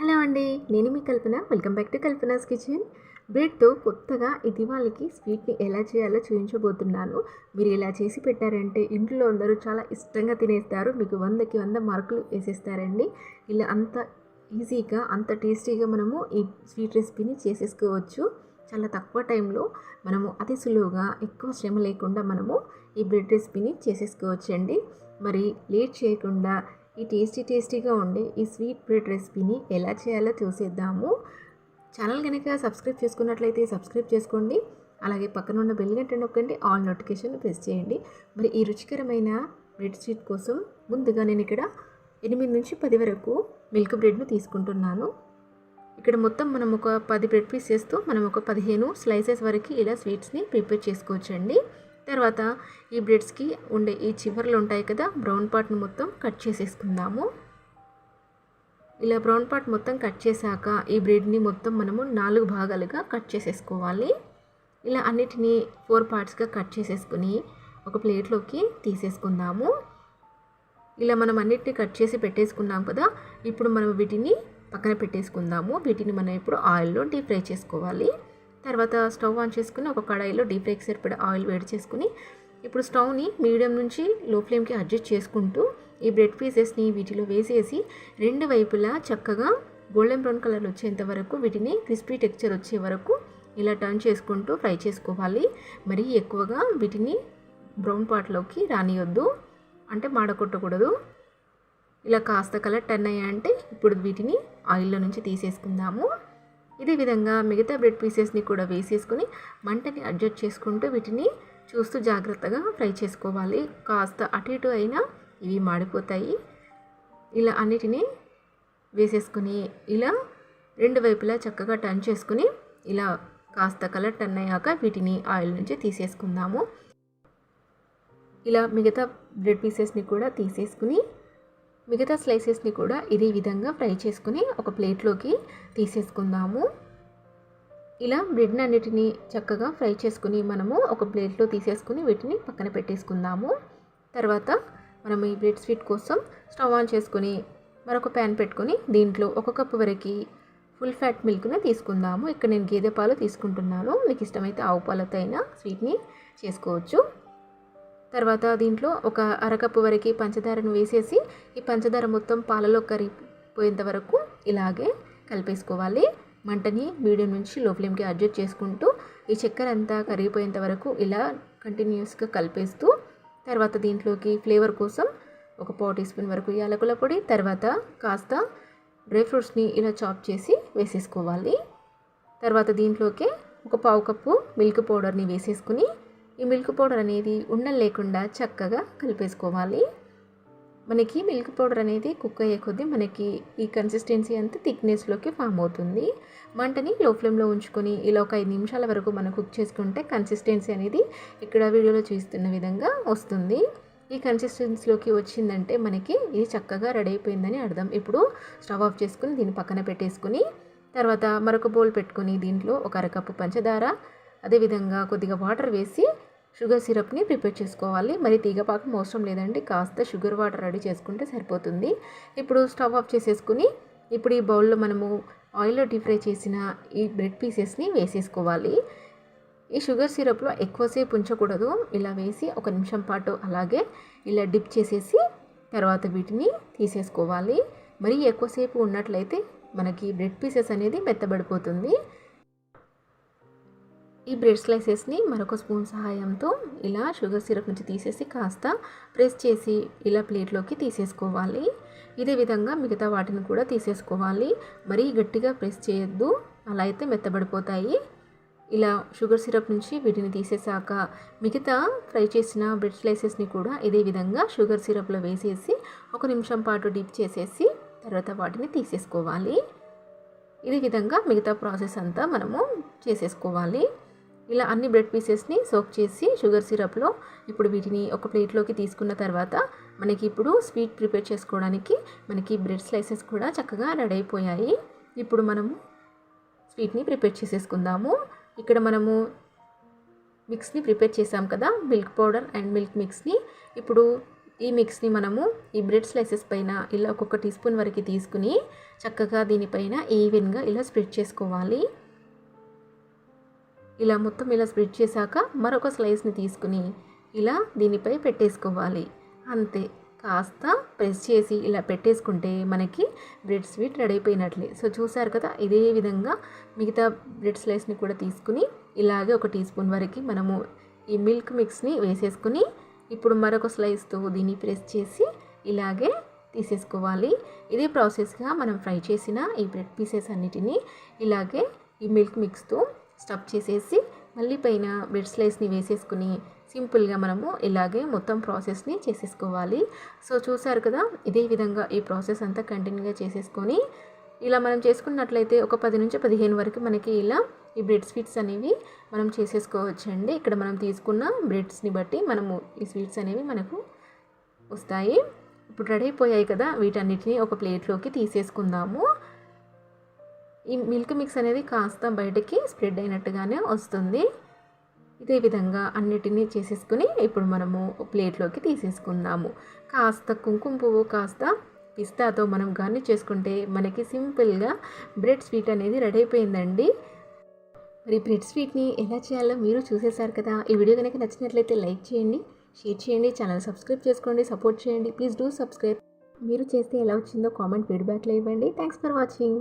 Hello అండి నేను మీ Kalpana. Welcome back to Kalpana's kitchen. బ్రెడ్తో కొత్తగా ఈ వాళ్ళకి స్వీట్ని ఎలా చేయాలో చూపించబోతున్నాను. మీరు ఇలా చేసి పెట్టారంటే ఇంట్లో అందరూ చాలా ఇష్టంగా తినేస్తారు. మీకు వందకి వంద మార్కులు వేసేస్తారండి. ఇలా అంత ఈజీగా అంత టేస్టీగా మనము ఈ స్వీట్ రెసిపీని చేసేసుకోవచ్చు. చాలా తక్కువ టైంలో మనము అతి సులువుగా ఎక్కువ శ్రమ లేకుండా మనము ఈ బ్రెడ్ రెసిపీని చేసేసుకోవచ్చండి. మరి లేట్ చేయకుండా ఈ టేస్టీ టేస్టీగా ఉండే ఈ స్వీట్ బ్రెడ్ రెసిపీని ఎలా చేయాలో చూసేద్దాము. ఛానల్ కనుక సబ్స్క్రైబ్ చేసుకున్నట్లయితే సబ్స్క్రైబ్ చేసుకోండి. అలాగే పక్కన ఉన్న బెల్ గంట నొక్కండి. ఆల్ నోటిఫికేషన్ ప్రెస్ చేయండి. మరి ఈ రుచికరమైన బ్రెడ్ స్వీట్ కోసం ముందుగా నేను ఇక్కడ ఎనిమిది నుంచి పది వరకు మిల్క్ బ్రెడ్ను తీసుకుంటున్నాను. ఇక్కడ మొత్తం మనం ఒక పది బ్రెడ్ పీసెస్తో మనం ఒక పదిహేను స్లైసెస్ వరకు ఇలా స్వీట్స్ని ప్రిపేర్ చేసుకోవచ్చండి. తర్వాత ఈ బ్రెడ్స్కి ఉండే ఈ చివర్లు ఉంటాయి కదా బ్రౌన్ పార్ట్ని మొత్తం కట్ చేసేసుకుందాము. ఇలా బ్రౌన్ పార్ట్ మొత్తం కట్ చేశాక ఈ బ్రెడ్ని మొత్తం మనము నాలుగు భాగాలుగా కట్ చేసేసుకోవాలి. ఇలా అన్నిటినీ ఫోర్ పార్ట్స్గా కట్ చేసేసుకుని ఒక ప్లేట్లోకి తీసేసుకుందాము. ఇలా మనం అన్నిటిని కట్ చేసి పెట్టేసుకున్నాం కదా ఇప్పుడు మనం వీటిని పక్కన పెట్టేసుకుందాము. వీటిని మనం ఇప్పుడు ఆయిల్లో డీప్ ఫ్రై చేసుకోవాలి. తర్వాత స్టవ్ ఆన్ చేసుకుని ఒక కడాయిలో డీప్ ఫ్రైకి సరిపడా ఆయిల్ వేడి చేసుకుని ఇప్పుడు స్టవ్ని మీడియం నుంచి లో ఫ్లేమ్కి అడ్జస్ట్ చేసుకుంటూ ఈ బ్రెడ్ పీసెస్ని వీటిలో వేసేసి రెండు వైపులా చక్కగా గోల్డెన్ బ్రౌన్ కలర్ వచ్చేంత వరకు వీటిని క్రిస్పీ టెక్చర్ వచ్చే వరకు ఇలా టర్న్ చేసుకుంటూ ఫ్రై చేసుకోవాలి. మరీ ఎక్కువగా వీటిని బ్రౌన్ పాట్లోకి రానియొద్దు. అంటే మాడకొట్టకూడదు ఇలా కాస్త కలర్ టర్న్ అయ్యాయంటే ఇప్పుడు వీటిని ఆయిల్లో నుంచి తీసేసుకుందాము. ఇదే విధంగా మిగతా బ్రెడ్ పీసెస్ని కూడా వేసేసుకొని మంటని అడ్జస్ట్ చేసుకుంటూ వీటిని చూస్తూ జాగ్రత్తగా ఫ్రై చేసుకోవాలి. కాస్త అటు ఇటు అయినా ఇవి మాడిపోతాయి. ఇలా అన్నిటినీ వేసేసుకుని ఇలా రెండు వైపులా చక్కగా టర్న్ చేసుకుని ఇలా కాస్త కలర్ టర్న్ అయ్యాక వీటిని ఆయిల్ నుంచి తీసేసుకుందాము. ఇలా మిగతా బ్రెడ్ పీసెస్ని కూడా తీసేసుకుని మిగతా స్లైసెస్ని కూడా ఇదే విధంగా ఫ్రై చేసుకుని ఒక ప్లేట్లోకి తీసేసుకుందాము. ఇలా బ్రెడ్ అన్నిటిని చక్కగా ఫ్రై చేసుకుని మనము ఒక ప్లేట్లో తీసేసుకుని వీటిని పక్కన పెట్టేసుకుందాము. తర్వాత మనం ఈ బ్రెడ్ స్వీట్ కోసం స్టవ్ ఆన్ చేసుకుని మరొక ప్యాన్ పెట్టుకొని దీంట్లో ఒక కప్పు వరకు ఫుల్ ఫ్యాట్ మిల్క్ని తీసుకుందాము. ఇక్కడ నేను గేదె పాలు తీసుకుంటున్నాను. మీకు ఇష్టమైతే ఆవు పాలతో అయినా స్వీట్ని చేసుకోవచ్చు. తర్వాత దీంట్లో ఒక అరకప్పు వరకు పంచదారను వేసేసి ఈ పంచదార మొత్తం పాలలో కరిగిపోయేంత వరకు ఇలాగే కలిపేసుకోవాలి. మంటని మీడియం నుంచి లో ఫ్లేమ్కి అడ్జస్ట్ చేసుకుంటూ ఈ చక్కెర అంతా కరిగిపోయేంత వరకు ఇలా కంటిన్యూస్గా కలిపేస్తూ తర్వాత దీంట్లోకి ఫ్లేవర్ కోసం ఒక పావు టీ స్పూన్ వరకు యాలకుల పొడి తర్వాత కాస్త డ్రై ఫ్రూట్స్ని ఇలా చాప్ చేసి వేసేసుకోవాలి. తర్వాత దీంట్లోకి ఒక పావు కప్పు మిల్క్ పౌడర్ని వేసేసుకుని ఈ మిల్క్ పౌడర్ అనేది ఉండలు లేకుండా చక్కగా కలిపేసుకోవాలి. మనకి మిల్క్ పౌడర్ అనేది కుక్ అయ్యే కొద్దీ మనకి ఈ కన్సిస్టెన్సీ అంతా థిక్నెస్లోకి ఫామ్ అవుతుంది. మంటని లో ఫ్లేమ్లో ఉంచుకొని ఇలా ఒక ఐదు నిమిషాల వరకు మనం కుక్ చేసుకుంటే కన్సిస్టెన్సీ అనేది ఇక్కడ వీడియోలో చూస్తున్న విధంగా వస్తుంది. ఈ కన్సిస్టెన్సీలోకి వచ్చిందంటే మనకి ఇది చక్కగా రెడీ అయిపోయిందని అర్థం. ఇప్పుడు స్టవ్ ఆఫ్ చేసుకుని దీన్ని పక్కన పెట్టేసుకుని తర్వాత మరొక బౌల్ పెట్టుకొని దీంట్లో ఒక అరకప్పు పంచదార అదేవిధంగా కొద్దిగా వాటర్ వేసి షుగర్ సిరప్ని ప్రిపేర్ చేసుకోవాలి. మరి తీగపాకం అవసరం లేదండి. కాస్త షుగర్ వాటర్ రెడీ చేసుకుంటే సరిపోతుంది. ఇప్పుడు స్టవ్ ఆఫ్ చేసేసుకుని ఇప్పుడు ఈ బౌల్లో మనము ఆయిల్లో డీప్ ఫ్రై చేసిన ఈ బ్రెడ్ పీసెస్ని వేసేసుకోవాలి. ఈ షుగర్ సిరప్లో ఎక్కువసేపు ఉంచకూడదు. ఇలా వేసి ఒక నిమిషం పాటు అలాగే ఇలా డిప్ చేసేసి తర్వాత వీటిని తీసేసుకోవాలి. మరీ ఎక్కువసేపు ఉన్నట్లయితే మనకి బ్రెడ్ పీసెస్ అనేది మెత్తబడిపోతుంది. ఈ బ్రెడ్ స్లైసెస్ని మరొక స్పూన్ సహాయంతో ఇలా షుగర్ సిరప్ నుంచి తీసేసి కాస్త ప్రెస్ చేసి ఇలా ప్లేట్లోకి తీసేసుకోవాలి. ఇదే విధంగా మిగతా వాటిని కూడా తీసేసుకోవాలి. మరీ గట్టిగా ప్రెస్ చేయొద్దు. అలా అయితే మెత్తబడిపోతాయి. ఇలా షుగర్ సిరప్ నుంచి వీటిని తీసేసాక మిగతా ఫ్రై చేసిన బ్రెడ్ స్లైసెస్ని కూడా ఇదే విధంగా షుగర్ సిరప్లో వేసేసి ఒక నిమిషం పాటు డిప్ చేసేసి తర్వాత వాటిని తీసేసుకోవాలి. ఇదే విధంగా మిగతా ప్రాసెస్ అంతా మనము చేసేసుకోవాలి. ఇలా అన్ని బ్రెడ్ పీసెస్ని సోక్ చేసి షుగర్ సిరప్లో ఇప్పుడు వీటిని ఒక ప్లేట్లోకి తీసుకున్న తర్వాత మనకి ఇప్పుడు స్వీట్ ప్రిపేర్ చేసుకోవడానికి మనకి బ్రెడ్ స్లైసెస్ కూడా చక్కగా రెడీ అయిపోయాయి. ఇప్పుడు మనము స్వీట్ని ప్రిపేర్ చేసేసుకుందాము. ఇక్కడ మనము మిక్స్ని ప్రిపేర్ చేసాం కదా మిల్క్ పౌడర్ అండ్ మిల్క్ మిక్స్ని ఇప్పుడు ఈ మిక్స్ని మనము ఈ బ్రెడ్ స్లైసెస్ పైన ఇలా ఒక్కొక్క టీ స్పూన్ వరకు తీసుకుని చక్కగా దీనిపైన ఈవెన్గా ఇలా స్ప్రెడ్ చేసుకోవాలి. ఇలా మొత్తం ఇలా స్ప్రెడ్ చేశాక మరొక స్లైస్ని తీసుకుని ఇలా దీనిపై పెట్టేసుకోవాలి. అంతే. కాస్త ప్రెస్ చేసి ఇలా పెట్టేసుకుంటే మనకి బ్రెడ్ స్వీట్ రెడీ అయిపోయినట్లే. సో చూసారు కదా? ఇదే విధంగా మిగతా బ్రెడ్ స్లైస్ని కూడా తీసుకుని ఇలాగే ఒక టీ స్పూన్ వరకు మనము ఈ మిల్క్ మిక్స్ని వేసేసుకుని ఇప్పుడు మరొక స్లైస్తో దీన్ని ప్రెస్ చేసి ఇలాగే తీసేసుకోవాలి. ఇదే ప్రాసెస్గా మనం ఫ్రై చేసిన ఈ బ్రెడ్ పీసెస్ అన్నిటినీ ఇలాగే ఈ మిల్క్ మిక్స్తో స్టఫ్ చేసేసి మళ్ళీ పైన బ్రెడ్ స్లైస్ని వేసేసుకుని సింపుల్గా మనము ఇలాగే మొత్తం ప్రాసెస్ని చేసేసుకోవాలి. సో చూసారు కదా ఇదే విధంగా ఈ ప్రాసెస్ అంతా కంటిన్యూగా చేసేసుకొని ఇలా మనం చేసుకున్నట్లయితే ఒక పది నుంచి పదిహేను వరకు మనకి ఇలా ఈ బ్రెడ్ స్వీట్స్ అనేవి మనం చేసేసుకోవచ్చండి. ఇక్కడ మనం తీసుకున్న బ్రెడ్స్ని బట్టి మనము ఈ స్వీట్స్ అనేవి మనకు వస్తాయి. ఇప్పుడు రెడీ అయిపోయాయి కదా వీటన్నిటిని ఒక ప్లేట్లోకి తీసేసుకుందాము. ఈ మిల్క్ మిక్స్ అనేది కాస్త బయటకి స్ప్రెడ్ అయినట్టుగానే వస్తుంది. ఇదే విధంగా అన్నిటినీ చేసేసుకుని ఇప్పుడు మనము ప్లేట్లోకి తీసేసుకుందాము. కాస్త కుంకుమ పువ్వు కాస్త పిస్తాతో మనం గార్నిష్ చేసుకుంటే మనకి సింపుల్గా బ్రెడ్ స్వీట్ అనేది రెడీ అయిపోయిందండి. మరి బ్రెడ్ స్వీట్ని ఎలా చేయాలో మీరు చూసేశారు కదా. ఈ వీడియో కనుక నచ్చినట్లయితే లైక్ చేయండి షేర్ చేయండి ఛానల్ సబ్స్క్రైబ్ చేసుకోండి సపోర్ట్ చేయండి. Please do subscribe. మీరు చేస్తే ఎలా వచ్చిందో కామెంట్ ఫీడ్బ్యాక్లో ఇవ్వండి. Thanks for watching.